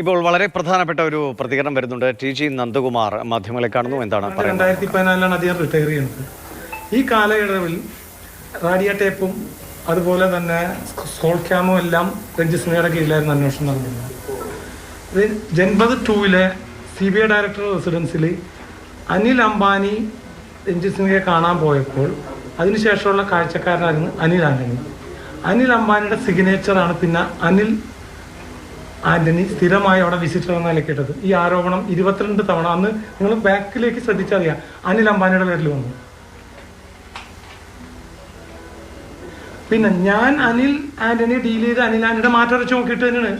ഇപ്പോൾ വളരെ പ്രധാനപ്പെട്ട ഒരു പ്രതികരണം വരുന്നുണ്ട്. ടി ജി നന്ദകുമാർ മാധ്യമങ്ങളെ കാണുന്നു. എന്താണ് പറയുന്നത്? രണ്ടായിരത്തി പതിനാലിലാണ് അദ്ദേഹം റിട്ടയർ ചെയ്യുന്നത്. ഈ കാലയളവിൽ റാഡിയ ടേപ്പും അതുപോലെ തന്നെ സ്കോൾ ക്യാമും എല്ലാം രഞ്ജിസ്നയുടെ കീഴിലായിരുന്നു അന്വേഷണം നടന്നിരുന്നത് ജൻപത് ടൂവിലെ സി ബി ഐ ഡയറക്ടർ റെസിഡൻസിൽ അനിൽ അംബാനി രഞ്ജിത് കാണാൻ പോയപ്പോൾ അതിനുശേഷമുള്ള കാഴ്ചക്കാരനായിരുന്നു അനിൽ ആന്റണി. അനിൽ അംബാനിയുടെ സിഗ്നേച്ചറാണ് പിന്നെ അനിൽ ആന്റണി സ്ഥിരമായി അവിടെ വിസിറ്റർ എന്ന നിലക്കിട്ടത് ഈ ആരോപണം ഇരുപത്തിരണ്ട് തവണ. അന്ന് നിങ്ങൾ ബാക്കിലേക്ക് ശ്രദ്ധിച്ചറിയാം. അനിൽ അംബാനിയുടെ പേരിൽ വന്നു. പിന്നെ ഞാൻ അനിൽ ആന്റണി ഡീൽ ചെയ്ത് അനിൽ ആന്റണിയുടെ മാറ്റം അടച്ച് നോക്കിയിട്ട് തന്നെയാണ്.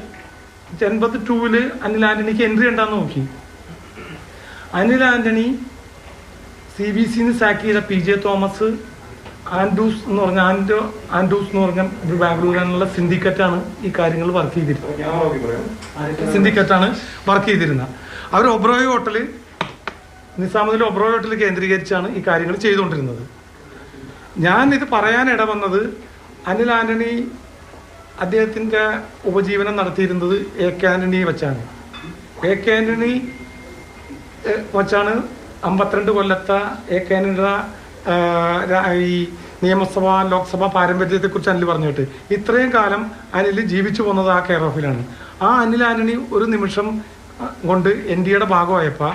എൺപത്തി ടൂവിൽ അനിൽ ആന്റണിക്ക് എൻട്രി ഉണ്ടാന്ന് നോക്കി. അനിൽ ആന്റണി സി ബി സിന്ന് സാക്ക് ചെയ്ത പി ജെ തോമസ് ആൻഡൂസ് എന്ന് പറഞ്ഞ ആൻഡോ ആൻഡൂസ് എന്ന് പറഞ്ഞ ഒരു ബാംഗ്ലൂരിലുള്ള സിൻഡിക്കറ്റാണ് ഈ കാര്യങ്ങൾ വർക്ക് ചെയ്തിരുന്നത്. സിൻഡിക്കറ്റാണ് വർക്ക് ചെയ്തിരുന്നത്. അവർ ഒബ്രോയ് ഹോട്ടൽ നിസാമുദ്ദീൻ ഒബ്രോയ് ഹോട്ടൽ കേന്ദ്രീകരിച്ചാണ് ഈ കാര്യങ്ങൾ ചെയ്തുകൊണ്ടിരുന്നത്. ഞാൻ ഇത് പറയാൻ ഇടവന്നത് അനിൽ ആന്റണി അദ്ദേഹത്തിന്റെ ഉപജീവനം നടത്തിയിരുന്നത് എ കെ ആന്റണിയെ വെച്ചാണ്. എ കെ ആന്റണി വച്ചാണ് വെച്ചാണ് അമ്പത്തിരണ്ട് കൊല്ലത്തെ എ കെ ആന്റണിയുടെ ഈ നിയമസഭ ലോക്സഭ പാരമ്പര്യത്തെക്കുറിച്ച് അനിൽ പറഞ്ഞിട്ട്. ഇത്രയും കാലം അനിൽ ജീവിച്ചു പോകുന്നത് ആ കെയർ ഓഫിലാണ്. ആ അനിൽ ആന്റണി ഒരു നിമിഷം കൊണ്ട് എൻ ഡി എയുടെ ഭാഗമായപ്പോൾ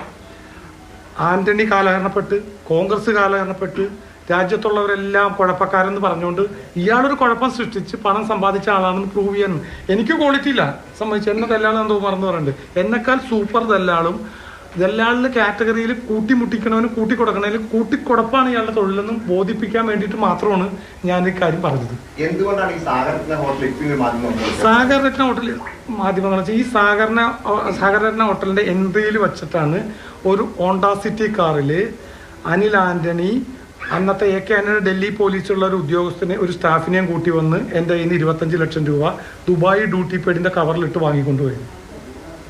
ആന്റണി കാലഹരണപ്പെട്ട് കോൺഗ്രസ് കാലഹരണപ്പെട്ട് രാജ്യത്തുള്ളവരെല്ലാം കുഴപ്പക്കാരെന്ന് പറഞ്ഞുകൊണ്ട് ഇയാളൊരു കുഴപ്പം സൃഷ്ടിച്ച് പണം സമ്പാദിച്ച ആളാണെന്ന് പ്രൂവ് ചെയ്യാൻ എനിക്ക് ക്വാളിറ്റി ഇല്ല. സംബന്ധിച്ച് എന്നെ തല്ലാളും എന്തോ മറന്നു പറയുന്നുണ്ട് എന്നെക്കാൾ സൂപ്പർ ദല്ലാളും ദല്ലാളിന്റെ കാറ്റഗറിയിൽ കൂട്ടിമുട്ടിക്കണവന് കൂട്ടിക്കൊടുക്കണതിൽ കൂട്ടിക്കൊടപ്പാണ് ഇയാളുടെ തൊഴിലെന്നും ബോധിപ്പിക്കാൻ വേണ്ടിയിട്ട് മാത്രമാണ് ഞാൻ ഈ കാര്യം പറഞ്ഞത്. എന്തുകൊണ്ടാണ് ഈ ഹോട്ടൽ മാധ്യമങ്ങൾ വെച്ചാൽ ഈ സാഗറിന സാഗർ രത്ന ഹോട്ടലിന്റെ എൻട്രിയിൽ വെച്ചിട്ടാണ് ഒരു ഓണ്ടാ സിറ്റി കാറിൽ അനിൽ ആന്റണി അന്നത്തെ എ കെ ആന്റണി ഡൽഹി പോലീസുള്ള ഒരു ഉദ്യോഗസ്ഥനെ ഒരു സ്റ്റാഫിനെയും കൂട്ടി വന്ന് എന്റെ കയ്യിൽ നിന്ന് ഇരുപത്തഞ്ച് ലക്ഷം രൂപ ദുബായ് ഡ്യൂട്ടി പേഡിന്റെ കവറിലിട്ട് വാങ്ങിക്കൊണ്ടുപോയി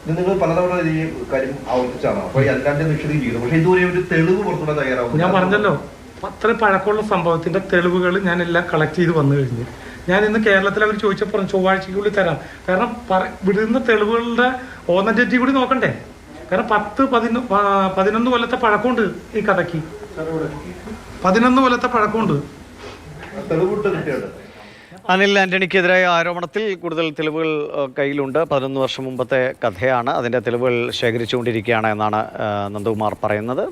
ഇത് നിങ്ങൾ പലതവണ ഈ കാര്യം ആവർത്തിച്ചാണ്. അപ്പൊ ഈ അല്ലാണ്ട് നിഷേധം ചെയ്തു. പക്ഷെ ഇതുവരെ ഒരു തെളിവ് പുറത്തുവിടാൻ തയ്യാറാവും ഞാൻ പറഞ്ഞല്ലോ അത്ര പഴക്കമുള്ള സംഭവത്തിന്റെ തെളിവുകൾ ഞാൻ എല്ലാം കളക്ട് ചെയ്ത് വന്നു കഴിഞ്ഞു. ഞാൻ ഇന്ന് കേരളത്തിൽ അവർ ചോദിച്ചപ്പോൾ ചൊവ്വാഴ്ചയ്ക്കുള്ളിൽ തരാം. കാരണം വിടുന്ന തെളിവുകളുടെ ഓന്നറ്റി കൂടി നോക്കണ്ടേ? കാരണം പത്ത് പതിനൊ പതിനൊന്ന് കൊല്ലത്തെ പഴക്കമുണ്ട് ഈ കഥയ്ക്ക്. പതിനൊന്ന് കൊല്ലത്തെ പഴക്കമുണ്ട്. തെളിവിട്ട് കിട്ടിയത് അനിൽ ആന്റണിക്കെതിരായ ആരോപണത്തിൽ കൂടുതൽ തെളിവുകൾ കയ്യിലുണ്ട്. പതിനൊന്ന് വർഷം മുമ്പത്തെ കഥയാണ്. അതിന്റെ തെളിവുകൾ ശേഖരിച്ചുകൊണ്ടിരിക്കുകയാണ് എന്നാണ് നന്ദകുമാർ പറയുന്നത്.